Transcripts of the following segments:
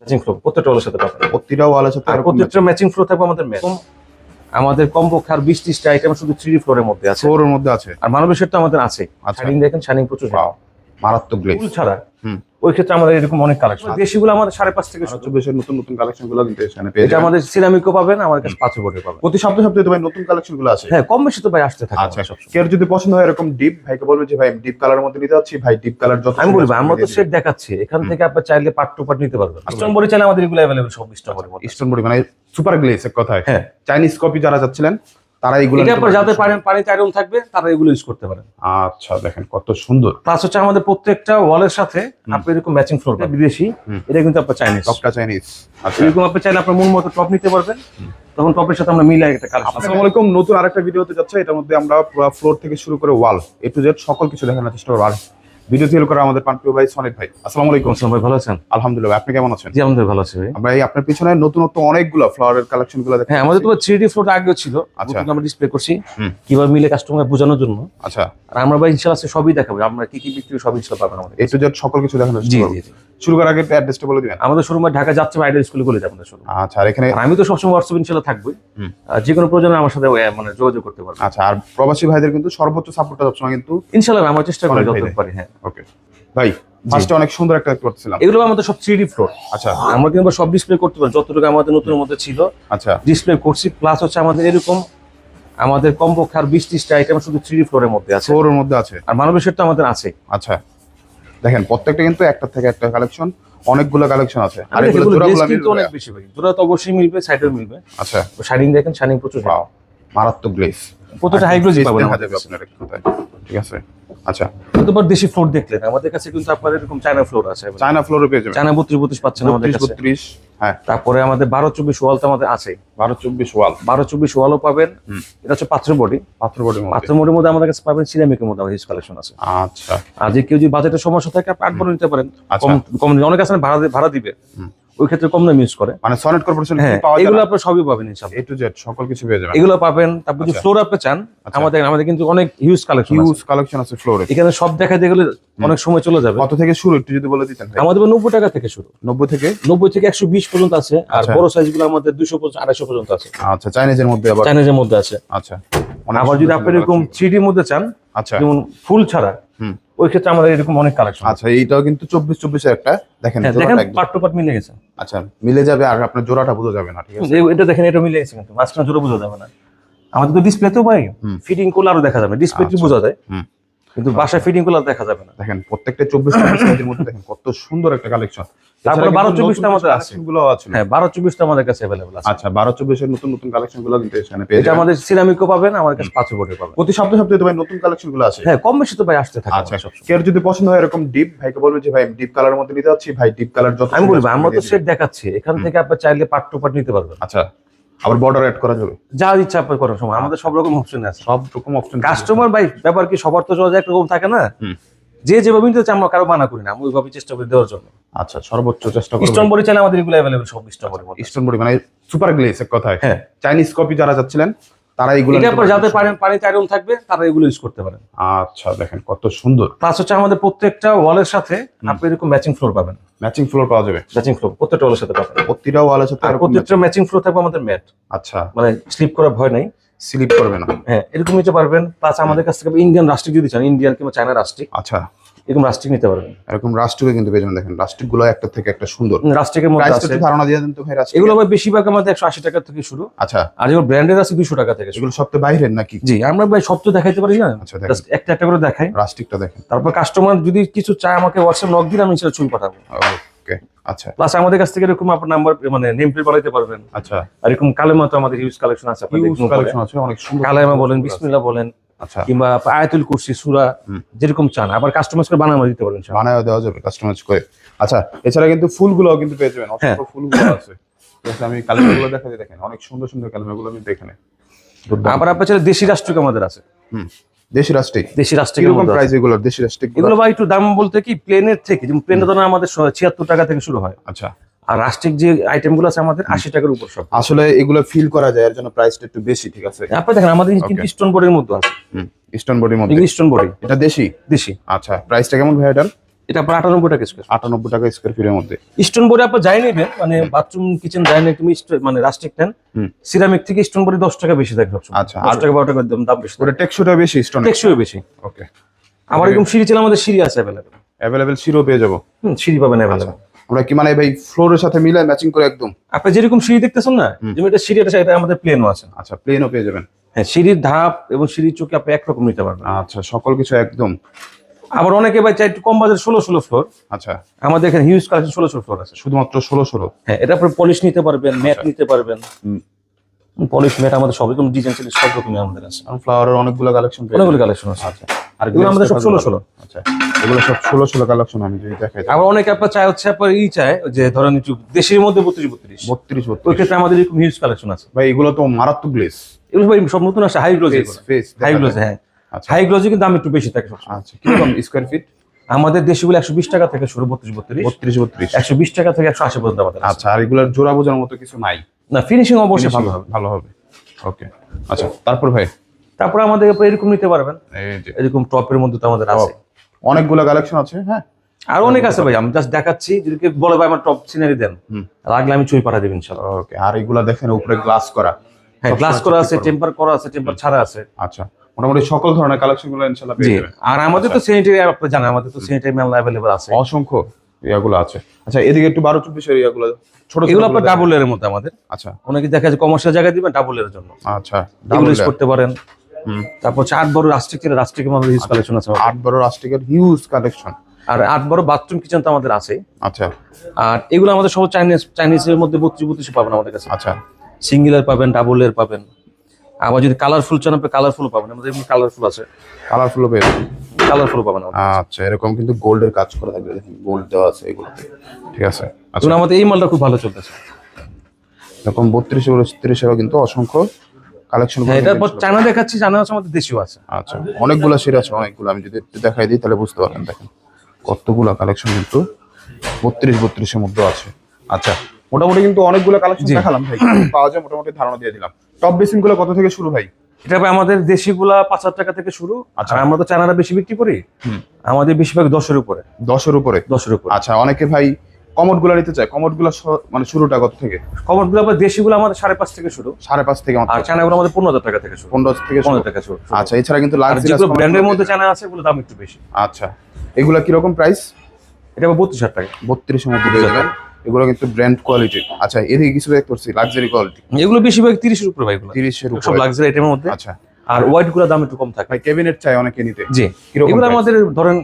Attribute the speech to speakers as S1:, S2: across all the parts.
S1: Matching flow প্রত্যেকটা ওয়ালের সাথে পাবেন।
S2: প্রত্যেকটা ওয়ালের সাথে
S1: আর প্রত্যেকটা ম্যাচিং ফ্লো থাকবে আমাদের ম্যাচ আমাদের কমপক্ষে আর বিশ ত্রিশটা আইটেম শুধু থ্রি ফ্লোরের মধ্যে আছে।
S2: ফ্লোরের মধ্যে আছে।
S1: আর মানবের সেট তো আমাদের আছে। শাইনিং দেখেন শাইনিং প্রচুর
S2: মারাত্মক গ্লেজ
S1: ফুল ছাড়া। ওই ক্ষেত্রে আমাদের এরকম অনেক কালেকশন বেশিগুলো আমাদের সাড়ে পাঁচ থেকে
S2: চব্বিশের নতুন নতুন কালেকশনগুলো কিন্তু এখানে পেয়ে
S1: এটা আমাদের সিরামিকও পাবেন আমার কাছে পাঁচ বোর্ডে পাবেন।
S2: প্রতি সপ্তাহে সপ্তাহে তো ভাই নতুন কালেকশনগুলো আছে।
S1: হ্যাঁ কম বেশি তো ভাই আসতে থাকে।
S2: আচ্ছা কেউ যদি পছন্দ হয় এরকম ডিপ ভাইকে বলবে যে ভাই ডিপ কালার মধ্যে নিতে যাচ্ছি ভাই ডিপ কালার যত
S1: আমি বলব আমরা তো সেট দেখাচ্ছি এখান থেকে আপনার চাইলে পার্ট টু পার্ট নিতে পারবেন। স্টোন বডি চাইলে আমাদের এগুলো অ্যাভেলেবল সব স্টোন বডি।
S2: স্টোন বডি মানে সুপার গ্লেজ এক কথায়।
S1: হ্যাঁ।
S2: চাইনিজ কপি যারা যাচ্ছিলেন তারা এগুলো
S1: এটা পানি পানিতে আয়রন থাকবে তারা এগুলো ইউজ করতে পারেন
S2: আচ্ছা দেখেন কত সুন্দর।
S1: প্লাস হচ্ছে আমাদের প্রত্যেকটা ওয়ালের সাথে আপনি এরকম ম্যাচিং ফ্লোর বিদেশি। এটা কিন্তু আপনার চাইনিজ
S2: টপটা চাইনিজ আচ্ছা।
S1: এরকম আপনি চাইলে আপনার মন মতো টপ নিতে পারবেন। তখন টপের সাথে আমরা মিলাই একটা কালেকশন
S2: আসসালামু আলাইকুম। নতুন আরেকটা ভিডিওতে যাচ্ছে। এটার মধ্যে আমরা ফ্লোর থেকে শুরু করে ওয়াল এ টু জেড সকল কিছু দেখানোর চেষ্টা করব। আর ভিডিও তৈরি করে আমাদের পানপ্রিয় ভাই সনিক ভাই। আসসালামু আলাইকুম।
S1: আসসালাম ভাই ভালো আছেন?
S2: আলহামদুলিল্লাহ আপনি কেমন আছেন?
S1: জি ভালো আছে ভাই।
S2: আমরা এই আপনার পিছনে নতুনত্ব অনেকগুলো ফ্লাওয়ারের কালেকশনগুলো
S1: হ্যাঁ আমাদের তো আগেও ছিল
S2: আচ্ছা।
S1: আমরা ডিসপ্লে করছি। কীভাবে মিলে কাস্টমার বোঝানোর জন্য।
S2: আচ্ছা।
S1: আর আমরা ভাই ইনশাআল্লাহ সবই দেখাবো। আমরা কি কি বিক্রি ইনশাআল্লাহ পাবেন আমাদের
S2: সকল কিছু
S1: জি জি।
S2: শুরু করার আগে অ্যাড্রেসটা বলে দিবেন।
S1: আমাদের শোরুমে ঢাকা যাচ্ছে আইডিয়াল স্কুলে শোরুম
S2: আচ্ছা আর এখানে
S1: আমি তো সবসময় হোয়াটসঅ্যাপ ইনশাআল্লাহ থাকবোই। আর যে কোনো প্রয়োজনে আমার সাথে মানে যোগাযোগ করতে পারবেন।
S2: আচ্ছা আর প্রবাসী ভাইদের কিন্তু সর্বোচ্চ সাপোর্টটা সবসময় কিন্তু
S1: ইনশাআল্লাহ আমার চেষ্টা করি যত পারি হ্যাঁ।
S2: ওকে ভাই ফার্স্টে অনেক সুন্দর একটা করছিলাম
S1: এগুলো আমাদের সব থ্রি ফ্লোর
S2: আচ্ছা।
S1: আমরা কিন্তু সব ডিসপ্লে করতে পারি যতটুকু আমাদের নতুন মধ্যে ছিল।
S2: আচ্ছা।
S1: ডিসপ্লে করছি প্লাস হচ্ছে আমাদের এরকম আমাদের কমপক্ষে আর বিশ ত্রিশটা আইটেম শুধু থ্রি ফ্লোরের মধ্যে আছে।
S2: ফ্লোরের মধ্যে আছে।
S1: আর মানবের সেট তো আমাদের আছে।
S2: আচ্ছা। দেখেন প্রত্যেকটা কিন্তু একটা থেকে একটা কালেকশন অনেকগুলো কালেকশন আছে। আর এগুলো জোড়াগুলো
S1: কিন্তু অনেক বেশি ভাই। জোড়া তো অবশ্যই মিলবে সাইডেও মিলবে।
S2: আচ্ছা।
S1: শাইনিং দেখেন শাইনিং প্রচুর।
S2: মারাত্মক গ্লেজ
S1: প্রত্যেকটা হাই গ্লোজি পাবেন
S2: আপনার ঠিক আছে? আচ্ছা।
S1: দেশি ফ্লোর দেখলেন। আমাদের কাছে কিন্তু আপনার এরকম চায়না ফ্লোর আছে
S2: চায়না ফ্লোরে পেয়ে যাবেন।
S1: চায়না বত্রিশ বত্রিশ পাচ্ছেন আমাদের কাছে।
S2: বত্রিশ হ্যাঁ।
S1: তারপরে আমাদের বারো চব্বিশ ওয়াল তো আমাদের আছে।
S2: বারো চব্বিশ ওয়াল।
S1: বারো চব্বিশ ওয়ালও পাবেন। এটা হচ্ছে পাত্র বডি।
S2: পাথর মধ্যে।
S1: পাত্র বডির মধ্যে আমাদের কাছে পাবেন সিরামিকের মধ্যে আমাদের কালেকশন আছে।
S2: আচ্ছা।
S1: আর যে কেউ যদি বাজেটের সমস্যা থাকে আপনি আট বড় নিতে পারেন।
S2: আচ্ছা।
S1: কম কম অনেক আছে ভাড়া ভাড়া দিবে। ওই ক্ষেত্রে কম দাম ইউজ করে।
S2: মানে সনেট কর্পোরেশন
S1: হ্যাঁ
S2: পাওয়া
S1: এগুলো আপনি সবই পাবেন ইনশাল্লাহ
S2: এ টু জেড সকল কিছু পেয়ে যাবেন।
S1: এগুলো পাবেন তারপর যদি
S2: আচ্ছা।
S1: ফ্লোর আপনি চান
S2: আচ্ছা।
S1: আমাদের আমাদের কিন্তু অনেক হিউজ কালেকশন
S2: হিউজ কালেকশন আছে ফ্লোরে
S1: এখানে সব দেখাতে গেলে অনেক সময় চলে যাবে।
S2: কত থেকে শুরু একটু যদি বলে দিতেন
S1: আমাদের নব্বই টাকা থেকে শুরু।
S2: নব্বই থেকে?
S1: নব্বই থেকে একশো বিশ পর্যন্ত আছে আর
S2: আচ্ছা।
S1: বড় সাইজগুলো আমাদের দুশো আড়াইশো পর্যন্ত আছে।
S2: আচ্ছা চাইনিজের মধ্যে আবার
S1: চাইনিজের মধ্যে আছে।
S2: আচ্ছা।
S1: আবার যদি আপনি এরকম
S2: collection।
S1: থ্রি মধ্যে চান
S2: আচ্ছা।
S1: যেমন ফুল ছাড়া। ওই ক্ষেত্রে আমাদের এরকম অনেক কালেকশন
S2: আচ্ছা এইটাও কিন্তু চব্বিশ চব্বিশের একটা। দেখেন
S1: হ্যাঁ দেখেন পাট টু মিলে গেছে।
S2: আচ্ছা মিলে যাবে আর আপনার জোড়াটা বোঝা যাবে না ঠিক আছে?
S1: এটা দেখেন এটা মিলে গেছে কিন্তু। মাঝখানে জোড়া বোঝা যাবে না। আমাদের তো ডিসপ্লে তো
S2: হুম।
S1: ফিটিং করলে আরও দেখা যাবে। ডিসপ্লে
S2: আচ্ছা।
S1: বোঝা যায়।
S2: হুম।
S1: কিন্তু বাসায় ফিটিং আর দেখা যাবে না।
S2: দেখেন প্রত্যেকটা চব্বিশ সাইজের মধ্যে দেখেন কত সুন্দর একটা কালেকশন
S1: তারপরে 12 24 টা আমাদের আছে।
S2: গুলো আছে।
S1: হ্যাঁ বারো চব্বিশটা আমাদের কাছে অ্যাভেলেবল আছে।
S2: আচ্ছা বারো চব্বিশের নতুন নতুন কালেকশনগুলো কিন্তু এখানে পেয়ে
S1: এটা আমাদের সিরামিকও পাবেন আমার কাছে পাঁচ বোর্ডে পাবেন।
S2: প্রতি সপ্তাহে সপ্তাহে ভাই নতুন কালেকশনগুলো আছে।
S1: হ্যাঁ কম বেশি তো ভাই আসতে থাকে
S2: আচ্ছা
S1: আমাদের
S2: কেউ যদি পছন্দ হয় এরকম ডিপ ভাইকে বলবে যে ভাই ডিপ কালারের মধ্যে নিতে যাচ্ছি ভাই ডিপ কালার যত
S1: আমি বলব আমরা তো সেট দেখাচ্ছি এখান থেকে আপনি চাইলে পার্ট টু পার্ট নিতে পারবেন।
S2: আচ্ছা। আবার বর্ডার অ্যাড করা যাবে।
S1: যা ইচ্ছা আপনি করার সময় আমাদের সব রকম অপশন আছে।
S2: সব রকম অপশন
S1: কাস্টমার ভাই ব্যাপার কি সবার তো চলে একরকম থাকে না। যে যেভাবে নিতে চাই আমরা কারও মানা করি না আমি ওইভাবে চেষ্টা করি দেওয়ার জন্য।
S2: আচ্ছা সর্বোচ্চ চেষ্টা করব
S1: স্টোন বডি চাইলে আমাদের এগুলো অ্যাভেলেবল সব স্টোন বডি
S2: ইস্টার্ন বডি মানে সুপার গ্লেস এক কথায়।
S1: হ্যাঁ।
S2: চাইনিজ কপি যারা যাচ্ছিলেন তারা এইগুলো
S1: এটা আপনার
S2: পারবেন।
S1: যাদের পানি আয়রন থাকবে তারা এগুলো ইউজ করতে পারেন।
S2: আচ্ছা দেখেন কত সুন্দর।
S1: প্লাস হচ্ছে আমাদের প্রত্যেকটা ওয়ালের সাথে আপনি এরকম ম্যাচিং ফ্লোর পাবেন।
S2: ম্যাচিং ফ্লোর পাওয়া যাবে?
S1: ম্যাচিং ফ্লোর প্রত্যেকটা ওয়ালের সাথে পাবেন।
S2: প্রতিটা ওয়ালের সাথে
S1: আর প্রত্যেকটা ম্যাচিং ফ্লোর থাকবে আমাদের ম্যাট
S2: আচ্ছা।
S1: মানে স্লিপ করার ভয় নাই।
S2: স্লিপ করবে না।
S1: হ্যাঁ এরকম নিতে পারবেন। প্লাস আমাদের কাছ থেকে ইন্ডিয়ান রাষ্ট্রিক যদি চান ইন্ডিয়ান কিংবা চায়না রাষ্ট্রিক
S2: আচ্ছা।
S1: এরকম রাস্টিক নিতে পারবেন।
S2: এরকম রাষ্ট্রকে কিন্তু পেয়ে যাবেন দেখেন রাষ্ট্রিকগুলো একটা থেকে একটা সুন্দর।
S1: রাস্টিকের মধ্যে আছে।
S2: একটু ধারণা দিয়ে দেন তো ভাই রাষ্ট্রিক।
S1: এগুলো আবার বেশিরভাগ আমাদের একশো আশি টাকা থেকে শুরু।
S2: আচ্ছা।
S1: আর যেগুলো ব্র্যান্ডের আছে দুশো টাকা থেকে
S2: এগুলো সপ্তাহে বাইরের নাকি?
S1: জি আমরা ভাই সব তো দেখাইতে পারি না।
S2: আচ্ছা
S1: জাস্ট একটা একটা করে দেখাই।
S2: রাষ্ট্রিকটা দেখেন।
S1: তারপর কাস্টমার যদি কিছু চায় আমাকে হোয়াটসঅ্যাপ নক দিন আমি সেটা ছবি পাঠাবো।
S2: ওকে আচ্ছা।
S1: প্লাস আমাদের কাছ থেকে এরকম আপনার নাম্বার মানে নেম প্লেট বানাইতে পারবেন।
S2: আচ্ছা।
S1: আর এরকম কালেমা তো আমাদের ইউজ কালেকশন আছে আপনাদের
S2: ইউজ কালেকশন আছে অনেক সুন্দর
S1: কালেমা বলেন বিসমিল্লাহ বলেন কিংবা আয়াতুল কুরসি সুরা। যেরকম চান আবার কাস্টমাইজ করে বানানো দিতে পারবেন।
S2: বানায় দেওয়া যাবে কাস্টমাইজ করে আচ্ছা এছাড়া কিন্তু ফুলগুলো কিন্তু পেয়ে যাবেন
S1: হ্যাঁ।
S2: অসংখ্য ফুলগুলো আছে আমি কালেমাগুলো দেখাতে দেখেন অনেক সুন্দর সুন্দর কালেমাগুলো কিন্তু এখানে।
S1: আবার আপনার দেশি রাষ্ট্রিক আমাদের আছে
S2: হুম দেশি রাষ্ট্রিক
S1: দেশি।
S2: প্রাইস এগুলো রাষ্ট্রিক
S1: এগুলো ভাই একটু দাম বলতে কি প্লেনের থেকে যেমন প্লেনের ধরেন আমাদের ছিয়াত্তর টাকা থেকে শুরু হয়
S2: আচ্ছা
S1: আর রাষ্ট্রিক যে আইটেমগুলো আছে আমাদের আশি টাকার উপর সব।
S2: আসলে এগুলো ফিল করা যায় এর জন্য প্রাইসটা একটু বেশি ঠিক আছে?
S1: আপনি দেখেন আমাদের কিন্তু স্টোন বডির মধ্যে আছে।
S2: স্টোন বডির মধ্যে।
S1: এগুলো স্টোন বডি
S2: এটা দেশি?
S1: দেশি।
S2: আচ্ছা প্রাইসটা কেমন ভাই এটার?
S1: এটা আপনার আটানব্বই টাকা স্কোয়ার
S2: আটানব্বই টাকা স্কোয়ার ফিটের মধ্যে।
S1: স্টোন বডি আপনার যাই নেবেন মানে বাথরুম কিচেন যাই নেই তুমি মানে রাস্টিক নেন। সিরামিক থেকে স্টোন বডি দশ টাকা বেশি থাকে সবসময়।
S2: আচ্ছা, আর-
S1: টাকা বারো টাকা দাম বেশি।
S2: ওটা টেকসইটা বেশি স্টোন
S1: টেকসই বেশি।
S2: ওকে
S1: আমার এরকম সিঁড়ি ছিল আমাদের সিঁড়ি আছে অ্যাভেলেবেল
S2: অ্যাভেলেবেল শিরো পেয়ে যাব।
S1: হুম সিঁড়ি পাবেন অ্যাভেলেবেল
S2: আমরা কি মানে ভাই ফ্লোরের সাথে মিলে ম্যাচিং করে একদম?
S1: আপনি যেরকম সিঁড়ি দেখতেছেন না যেমন এটা সিঁড়ি এটা আমাদের প্লেনও আছে।
S2: আচ্ছা প্লেনও পেয়ে যাবেন।
S1: হ্যাঁ সিঁড়ির ধাপ এবং সিঁড়ির চোখে আপনি একরকম নিতে পারবেন।
S2: আচ্ছা সকল কিছু একদম।
S1: আবার অনেকে ভাই চাই একটু কম বাজার ষোলো ষোলো ফ্লোর
S2: আচ্ছা।
S1: আমাদের এখানে হিউজ কালেকশন ষোলো ষোলো ফ্লোর আছে।
S2: শুধুমাত্র ষোলো ষোলো।
S1: হ্যাঁ এটা পলিশ নিতে পারবেন ম্যাট নিতে পারবেন। পলিশ ম্যাট আমাদের সব রকম ডিজাইন ছিল সব রকমই আমাদের আছে।
S2: আর ফ্লাওয়ারের অনেকগুলো কালেকশন
S1: অনেকগুলো কালেকশন আছে।
S2: আচ্ছা আর
S1: এগুলো আমাদের সব ষোলো ষোলো
S2: আচ্ছা এগুলো সব ষোলো ষোলো কালেকশন আমি যদি দেখাই
S1: আবার অনেকে আপনার চায় হচ্ছে আপনার ই চায় যে ধরেন একটু দেশের মধ্যে বত্রিশ বত্রিশ।
S2: বত্রিশ
S1: ওই ক্ষেত্রে আমাদের এরকম হিউজ কালেকশন আছে।
S2: ভাই এগুলো তো মারাত্মক গ্লেস
S1: এগুলো ভাই সব নতুন আসে high gloss
S2: face
S1: high gloss হ্যাঁ।
S2: আচ্ছা।
S1: হাই গ্লোজে কিন্তু দাম একটু বেশি থাকে সবসময়।
S2: আচ্ছা কীরকম স্কোয়ার ফিট
S1: আমাদের দেশগুলো একশো বিশ টাকা থেকে শুরু বত্রিশ বত্রিশ।
S2: বত্রিশ বত্রিশ।
S1: একশো বিশ টাকা থেকে একশো আশি পর্যন্ত আমাদের
S2: আচ্ছা আর এগুলোর জোড়া বোঝার মতো কিছু নাই?
S1: না ফিনিশিং অবশ্যই ভালো হবে।
S2: ভালো হবে। ওকে আচ্ছা তারপর ভাই?
S1: তারপরে আমাদের এরকম নিতে পারবেন। এরকম টপের মধ্যে তো আমাদের আছে।
S2: অনেকগুলো কালেকশন আছে হ্যাঁ?
S1: আর অনেক আছে ভাই আমি জাস্ট দেখাচ্ছি যদি বলে ভাই আমার টপ সিনারি দেন
S2: হুম।
S1: লাগলে আমি চুই পাঠা দেবেন ইনশাল্লাহ
S2: ওকে আর এগুলা দেখেন উপরে গ্লাস করা।
S1: হ্যাঁ গ্লাস করা আছে। টেম্পার করা আছে টেম্পার ছাড়া আছে।
S2: আচ্ছা। মোটামুটি সকল ধরনের
S1: কালেকশনগুলো
S2: পেয়ে যাবেন।
S1: আর আমাদের তো স্যানিটারি আপনি জানেন আমাদের তো স্যানিটারি মেল অ্যাভেলেবল আছে।
S2: অসংখ্য ইয়াগুলো আছে। আচ্ছা এদিকে একটু বারো চব্বিশের ইয়াগুলো ছোট ছোট
S1: এগুলো আপনার ডাবল এর মধ্যে আমাদের।
S2: আচ্ছা।
S1: অনেকে দেখা যায় কমার্শিয়াল জায়গায় দিবেন ডাবল এর জন্য।
S2: আচ্ছা ডাবল
S1: ইউজ করতে পারেন। তারপর হচ্ছে আট বড় মধ্যে হিউজ কালেকশন আছে
S2: আট রাস্টিকের হিউজ কালেকশন
S1: আর আট বড় বাথরুম কিচেন তো আমাদের আছে।
S2: আচ্ছা।
S1: আর এগুলো আমাদের সব চাইনিজ চাইনিজের মধ্যে বত্রিশ বত্রিশ পাবেন আমাদের কাছে।
S2: আচ্ছা।
S1: সিঙ্গেলের পাবেন ডাবল এর পাবেন। আবার যদি কালারফুল চান আপনি কালারফুল পাবেন। আমাদের এমনি কালারফুল আছে।
S2: কালারফুল পেয়ে
S1: কালারফুল পাবেন
S2: আচ্ছা এরকম কিন্তু গোল্ডের কাজ করা থাকবে। দেখেন গোল্ড দেওয়া আছে এগুলোতে ঠিক আছে? আচ্ছা।
S1: আমাদের এই মালটা খুব ভালো চলতেছে।
S2: এরকম বত্রিশ বত্রিশেরও কিন্তু অসংখ্য কালেকশন
S1: হ্যাঁ এটার পর চায়না দেখাচ্ছি জানা আছে আমাদের দেশীয় আছে।
S2: আচ্ছা অনেকগুলো সেট আছে অনেকগুলো। আমি যদি একটু দেখাই দিই তাহলে বুঝতে পারবেন। দেখেন কতগুলো কালেকশন কিন্তু বত্রিশ বত্রিশের মধ্যে আছে। আচ্ছা মোটামুটি কিন্তু অনেকগুলো কালেকশন দেখালাম ভাই। পাওয়া যায় মোটামুটি ধারণা দিয়ে দিলাম। টপ বেসিনগুলো কত থেকে শুরু ভাই?
S1: এটা ভাই আমাদের দেশিগুলা পাঁচ হাজার টাকা থেকে শুরু।
S2: আচ্ছা।
S1: আমরা তো চায়নাটা বেশি বিক্রি করি। আমাদের বেশিরভাগ দশের উপরে।
S2: দশের উপরে?
S1: দশের উপরে।
S2: আচ্ছা অনেকে ভাই কমোডগুলো নিতে চায়। কমোডগুলা মানে শুরুটা কত থেকে?
S1: খবরগুলো আবার দেশিগুলো আমাদের সাড়ে পাঁচ থেকে শুরু।
S2: সাড়ে পাঁচ থেকে
S1: আর চায়নাগুলো আমাদের পনেরো হাজার টাকা থেকে শুরু।
S2: পনেরো থেকে।
S1: পনেরো টাকা শুরু।
S2: আচ্ছা এছাড়া কিন্তু
S1: যেগুলো ব্র্যান্ডের মধ্যে চায়না আছে ওগুলো দাম একটু বেশি।
S2: আচ্ছা এগুলা কীরকম প্রাইস
S1: এটা বত্রিশ হাজার টাকা।
S2: মধ্যে পেয়ে যাবেন এগুলো কিন্তু ব্র্যান্ড কোয়ালিটির আচ্ছা এদিকে কিছু দেখতে পাচ্ছি লাক্সারি কোয়ালিটি
S1: এগুলো বেশিরভাগ তিরিশের উপরে ভাই
S2: তিরিশের
S1: সব
S2: উপরে।
S1: লাক্সারি আইটেমের মধ্যে।
S2: আচ্ছা।
S1: আর হোয়াইটগুলো দাম একটু কম থাকে।
S2: ভাই ক্যাবিনেট চাই অনেকে নিতে।
S1: জি। এগুলো আমাদের ধরেন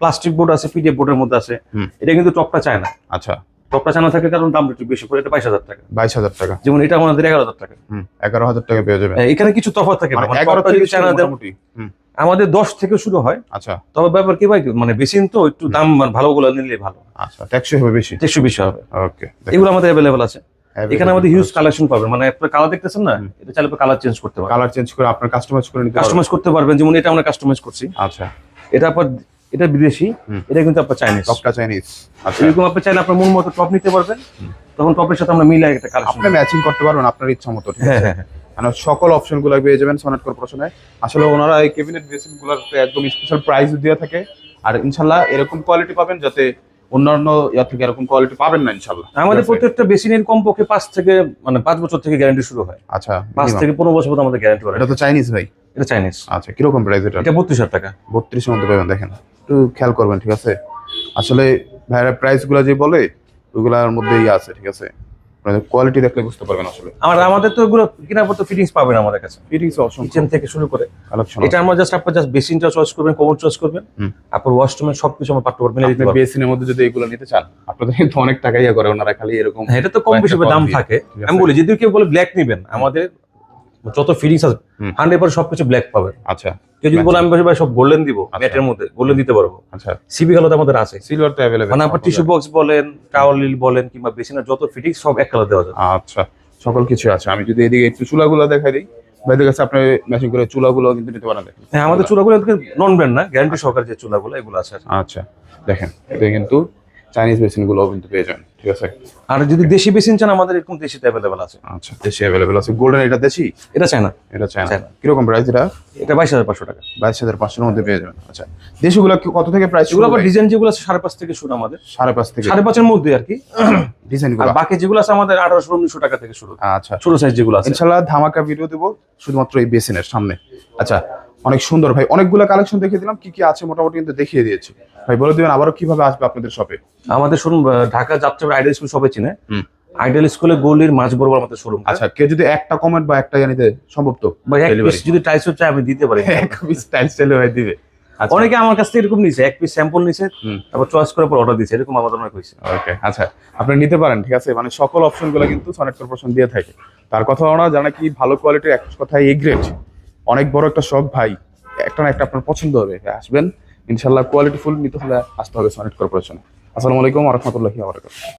S1: প্লাস্টিক বোর্ড আছে পিডিএফ বোর্ডের মধ্যে আছে। এটা কিন্তু টপটা চায় না।
S2: আচ্ছা।
S1: টপটা চায়না থাকে কারণ দাম একটু বেশি করে এটা বাইশ হাজার টাকা।
S2: বাইশ হাজার টাকা।
S1: যেমন এটা আমাদের এগারো হাজার টাকা।
S2: হুম এগারো হাজার টাকা পেয়ে যাবেন।
S1: হ্যাঁ, এখানে কিছু তফাৎ থাকে না।
S2: মানে
S1: মানে
S2: এগারো থেকে
S1: যদি চায়না
S2: মোটামুটি।
S1: আমাদের দশ থেকে শুরু হয়।
S2: আচ্ছা।
S1: তবে ব্যাপার কি ভাই মানে বেশিন তো একটু দাম মানে ভালো গুলো নিলে ভালো।
S2: আচ্ছা ট্যাক্সই হবে বেশি?
S1: একশো বেশি হবে।
S2: ওকে
S1: এগুলো আমাদের অ্যাভেলেবেল আছে। এখানে আমাদের হিউজ কালেকশন পাবেন। মানে আপনার কালার দেখতেছেন না? এটা চাইলে কালার চেঞ্জ করতে পারবেন।
S2: কালার চেঞ্জ করে আপনার কাস্টমাইজ করে নিতে
S1: কাস্টমাইজ করতে পারবেন। যেমন এটা আমরা কাস্টমাইজ করছি।
S2: আচ্ছা।
S1: এটা আপনার এটা বিদেশি। এটা কিন্তু আপনার চাইনিজ
S2: টপটা চাইনিজ আচ্ছা।
S1: এরকম আপনি চাইলে আপনার মন মতো টপ নিতে পারবেন। তখন টপের সাথে আমরা মিলাই একটা কালেকশন
S2: আপনি ম্যাচিং করতে পারবেন আপনার ইচ্ছা মতো ঠিক
S1: হ্যাঁ
S2: আছে
S1: হ্যাঁ হ্যাঁ।
S2: মানে সকল অপশনগুলো পেয়ে যাবেন সনেট কর্পোরেশনে আসলে ওনারা এই ক্যাবিনেট বেসিন গুলোতে একদম স্পেশাল প্রাইস দিয়ে থাকে। আর ইনশাল্লাহ এরকম কোয়ালিটি পাবেন যাতে অন্যান্য ইয়া থেকে এরকম কোয়ালিটি পাবেন না ইনশাল্লাহ
S1: আমাদের? প্রত্যেকটা বেসিনের কমপক্ষে পাঁচ থেকে মানে পাঁচ বছর থেকে গ্যারান্টি শুরু হয়।
S2: আচ্ছা
S1: পাঁচ থেকে পনেরো বছর পর্যন্ত আমাদের গ্যারান্টি করে
S2: এটা তো চাইনিজ ভাই।
S1: এটা চাইনিজ
S2: আচ্ছা কীরকম প্রাইস এটা?
S1: এটা বত্রিশ হাজার টাকা।
S2: বত্রিশের মধ্যে পাবেন দেখেন। একটু খেয়াল করবেন ঠিক আছে? আসলে ভাইরা প্রাইসগুলা যে বলে ওইগুলার মধ্যে ইয়ে আছে ঠিক আছে? কোয়ালিটি দেখলে বুঝতে পারবেন আসলে।
S1: আর আমাদের তো এগুলো কেনার পর তো ফিটিংস পাবেন আমাদের কাছে।
S2: ফিটিংস অপশন
S1: কিচেন থেকে শুরু করে।
S2: কালেকশন
S1: এটা আমরা জাস্ট আপনার জাস্ট বেসিনটা চয়েস করবেন কোমর চয়েস করবেন। আপনার ওয়াশরুমের সবকিছু আমরা পাঠ্য করবেন
S2: আপনি বেসিনের মধ্যে যদি এগুলো নিতে চান আপনাদের কিন্তু অনেক টাকা ইয়ে করে ওনারা খালি এরকম
S1: হ্যাঁ, এটা তো কম বেশি দাম থাকে। আমি বলি যদি কেউ বলে ব্ল্যাক নিবেন আমাদের যত ফিটিংস আছে। হান্ড্রেড পার্সেন্ট সবকিছু ব্ল্যাক পাবেন
S2: আচ্ছা
S1: কেউ যদি বলে আমি ভাই সব গোল্ডেন দিব ম্যাটের মধ্যে গোল্ডেন দিতে পারব।
S2: আচ্ছা।
S1: সিবি কালার আমাদের আছে।
S2: সিলভার তো অ্যাভেলেবেল
S1: মানে আপনার টিস্যু বক্স বলেন টাওয়ালিল বলেন কিংবা বেসিনের যত ফিটিংস সব এক কালার দেওয়া যায়
S2: আচ্ছা সকল কিছু আছে। আমি যদি এদিকে একটু চুলাগুলো দেখাই দিই। ভাইদের কাছে আপনি ম্যাচিং করে চুলাগুলো কিন্তু নিতে পারেন দেখেন।
S1: হ্যাঁ আমাদের চুলাগুলো নন ব্র্যান্ড না গ্যারান্টি সহকারে যে চুলাগুলো এগুলো আছে
S2: আচ্ছা দেখেন এটা কিন্তু চাইনিজ বেসিনগুলো কিন্তু পেয়ে যাবেন ঠিক আছে?
S1: আর যদি দেশি বেসিন চান আমাদের এরকম দেশিতে অ্যাভেলেবেল আছে।
S2: আচ্ছা। দেশি অ্যাভেলেবেল আছে। গোল্ডেন এটা দেশি?
S1: এটা চায় না
S2: এটা চায়না
S1: চায়না।
S2: কীরকম প্রাইস এটা?
S1: এটা বাইশ হাজার পাঁচশো টাকা।
S2: বাইশ হাজার পাঁচশোর মধ্যে পেয়ে যাবেন। আচ্ছা দেশিগুলো কত থেকে প্রাইস
S1: এগুলো আবার ডিজাইন যেগুলো আছে সাড়ে পাঁচ থেকে শুরু আমাদের।
S2: সাড়ে পাঁচ থেকে।
S1: সাড়ে পাঁচের মধ্যে আর কি।
S2: ডিজাইন
S1: আর বাকি যেগুলো আছে আমাদের আঠারোশো উনিশশো টাকা থেকে শুরু।
S2: আচ্ছা।
S1: ছোট সাইজ যেগুলো আছে।
S2: ইনশাল্লাহ ধামাকা ভিডিও দেবো শুধুমাত্র এই বেসিনের সামনে। আচ্ছা অনেক সুন্দর। ভাই অনেকগুলো কালেকশন দেখিয়ে দিলাম কি কি আছে মোটামুটি কিন্তু দেখিয়ে দিয়েছি। ভাই বলে দিবেন আবারও কীভাবে আসবে আপনাদের শপে
S1: আমাদের শোরুম ঢাকা যাত্রা আইডিয়াল স্কুল সবাই চিনে। আইডিয়াল স্কুলে গলির মাঝ বরাবর আমাদের শোরুম
S2: আচ্ছা কেউ যদি একটা কমেন্ট বা একটা জানিতে সম্ভব তো?
S1: বা এক পিস যদি টাইস চাই আমি দিতে পারি।
S2: এক পিস স্টাইল স্টাইলে ভাই দিবে। আচ্ছা।
S1: অনেকে আমার কাছ থেকে এরকম নিছে এক পিস স্যাম্পল নিছে তারপর চয়েস করে পর অর্ডার দিছে এরকম আমাদের অনেক হয়েছে।
S2: ওকে আচ্ছা আপনি নিতে পারেন ঠিক আছে? মানে সকল অপশনগুলো কিন্তু সনেট কর্পোরেশন দিয়ে থাকে। তার কথা না জানা কি ভালো কোয়ালিটির এক কথায় এ গ্রেড অনেক বড় একটা শখ ভাই। একটা না একটা আপনার পছন্দ হবে। আসবেন, ইনশাল্লাহ কোয়ালিটি ফুল নিতে হলে আসতে হবে সনেট কর্পোরেশনে আসসালামু আলাইকুম রহমতুল্লাহি